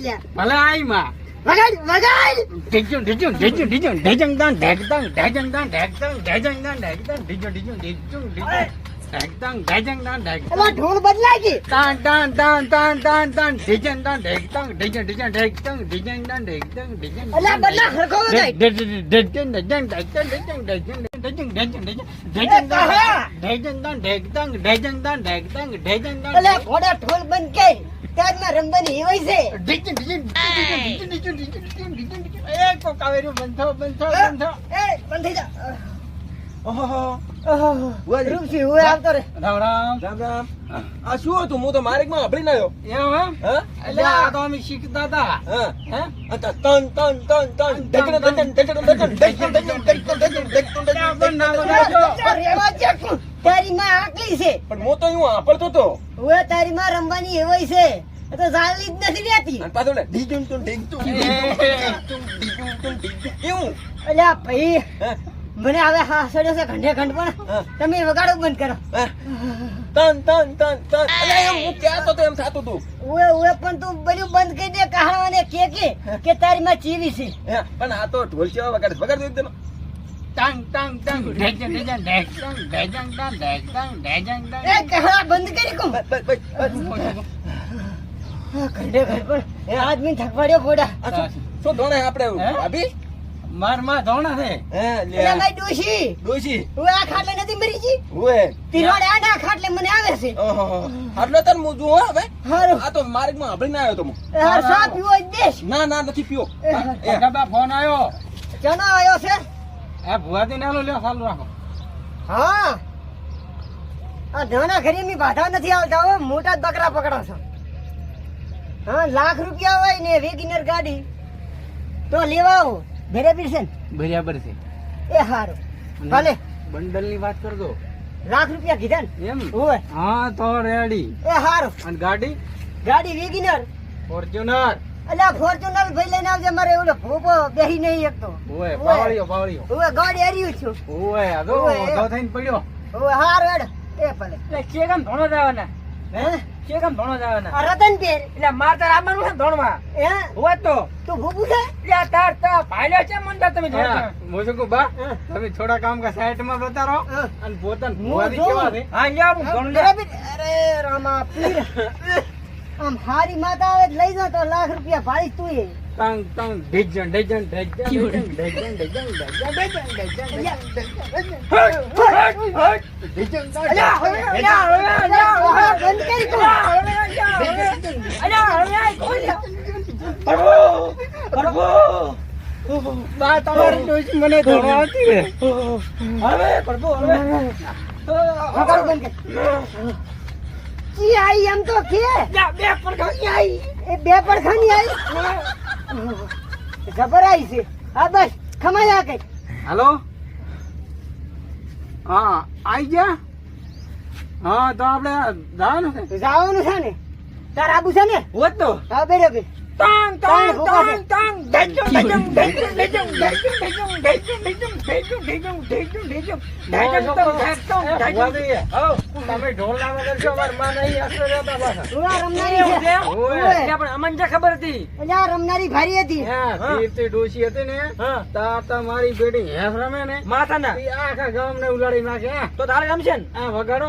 છે ભલાઈમાં વગાડ વગાડ ઢીજું ઢીજું ઢીજું ઢીજું ઢેજંગ દાન ઢેકતંગ ઢેજંગ દાન ઢેકતંગ ઢેજંગ દાન ઢેકતંગ ઢીજું ઢીજું ઢીજું ઢેકતંગ ઢેજંગ દાન ઢેકતંગ એમાં ઢોલ બદલાય કે તાન તાન તાન તાન તાન તાન ઢીજંગ દાન ઢેકતંગ ઢીજું ઢીજું ઢેકતંગ ઢીજંગ દાન ઢેકતંગ ઢીજંગ અલા બદલા હરખો જાય ઢીજું ઢીજું ઢેજંગ ઢેકતંગ ઢીજું ઢીજું ઢેજંગ ઢેજંગ ઢેજંગ ઢેજંગ દાન ઢેજંગ દાન ઢેકતંગ ઢેજંગ દાન ઢેકતંગ ઢેજંગ દાન અલા ઘોડા ઢોલ બંધ કે ત્યારમાં રમવાની એવાય છે એ બંધ બંધ બંધ બંધ જા ઓહો ઓહો રૂપસી હું આવતો રે રામ રામ રામ રામ આ શું હતું હું તો માર્ગમાં એમ હા એટલે આ તો અમે શીખતા હતા હે તન તન તન તન. તારી માં આકલી છે પણ હું તો એવું વાપરતો હતો હવે તારી માં રમવાની એવાય છે તો જાળી જ નથી રહેતી અને પાછો ને ઢીજું ટું ઢીજું ઢીજું તું એવું? અલ્યા ભાઈ મને હવે હા સડ્યો છે ઘંટે ઘંટ પણ. તમે વગાડો બંધ કરો. તન તન તન તન. અલે એમ હું કહેતો તો એમ થાતું તું? ઓએ ઓએ પણ તું બધું બંધ કરી દે કહાવાને કે કે કે તારી માં ચીવી છે. પણ આ તો ઢોલ ચેવા વગાડે વગાડ દો એકદમ ટંગ ટંગ ટંગ. ઢેજંગ ઢેજંગ ઢેજંગ ઢેજંગ ડાન ઢેજંગ ઢેજંગ ડાન એ કહા બંધ કરી કું બસ બસ. ઘંટે ઘંટ પણ આદમી થકવાડ્યો ફોડા શું ધોણે આપણે? મારમાં ધોણા છે. હે એટલે લ્યા ડોશી? ડોશી. ઉએ આ ખાટલે નથી મરી જી. ઓએ તિરોડે આ ના ખાટલે મને આવે છે. ઓહો આટલો તર હું જોઉં હવે હારું. આ તો માર્ગમાં અભડીને આવ્યો તો હું. હાર સા પીવો જ દેશ. ના ના નથી પીવો. એ, ફોન આવ્યો ચનો આવ્યો છે? એ ભુવાજી નાલો લ્યો ચાલુ રાખો. હા. આ નાના ઘરે મી બાધા નથી આવતા હો. મોટા જ બકરા પકડો છો. હા લાખ રૂપિયા હોય ને વેગિનર ગાડી તો લેવા આવો. બરાબર છે ને? બરાબર છે. એ સારું ભલે. બંડલની વાત કરજો. લાખ રૂપિયા કીધા ને? એમ? હોય. હા તો રેડી એ હારું. અને ગાડી? ગાડી વેગિનર. ફોર્ચ્યુનર. અલ્યા ફોર્ચ્યુનર ભાઈ લઈને આવજે મારે ઓલો ભોપો બેહી નહીં એકતો ઓય પાવળિયો પાવળિયો. ઓય ગાડી હાર્યું છું. ઓય આ તો થઈને પડ્યો. ઓય હારું એડ એ ભલે. એટલે કેમ ધોણો જવાના હે ચેકમ ધોણો જવાના આ રતન પેર એટલે માર તાર આવવાનું છે ને ધોણવા હે હોત તો તું ભૂપું છે એટલે તાર તાર ભાઈલો છે મન તાર તમે શું કહું બા. તમે થોડા કામ કા સાઈડમાં બતારો. અને પોતાને જોઉં. કેવા છે હા લ્યો હું ધોણ લે અરે રામા પીર આમ હારી માતા આવે તો લઈ જા તો લાખ રૂપિયા ભાઈ તું એ તંગ તંગ ઢીજન ઢીજન ઢીજન ઢીજન ઢીજન ઢીજન ઢીજન ઢીજન અલ્યા, હવે, અલ્યા, હવે, અલ્યા, હવે. બંધ કરી તું. અલ્યા, હવે, અલ્યા, હવે, આ કોઈ લે. બા તમારી ડોશી મને ધોળો આવતી રે હવે પ્રભુ હવે. વગાડો બંધ કર. જી આઈ એમ તો કે. બે પડઘાની આઈ. એ બે પડખાની આઈ? ગભરાઈ છે. હા બસ ખમાયા કઈ હાલો? હા આઈ ગયા? હા તો આપણે જવાનું છે. જવાનું છે ને? તાર આબુ છે ને? હોત તો. હા બરાબર તાંગ તાંગ તાંગ, તાંગ ઢેચું ઢેચું ઢેચું ઢેચું ઢેચું ઢેચું ઢેચું ઢેચું ઢેચું ઢેચું ઢેચું ઢેચું ઢેચું ઢેચું ઢેચું હઉ, તમે ઢોલ ના વગાડશો અમારમાં નહીં હસતો રહેતા પાછા તું આ રમનારી છે છે? ઓય. પણ અમને જે ખબર હતી આ રમનારી ભારી હતી હા, કીર્તિ ડોશી હતી ને હા તા તા મારી બેટી હેફ રમે ને માથાના આખા ગામ ને ઉલાડી નાખે હા. તો તારે ગમશે ને આ વગાડો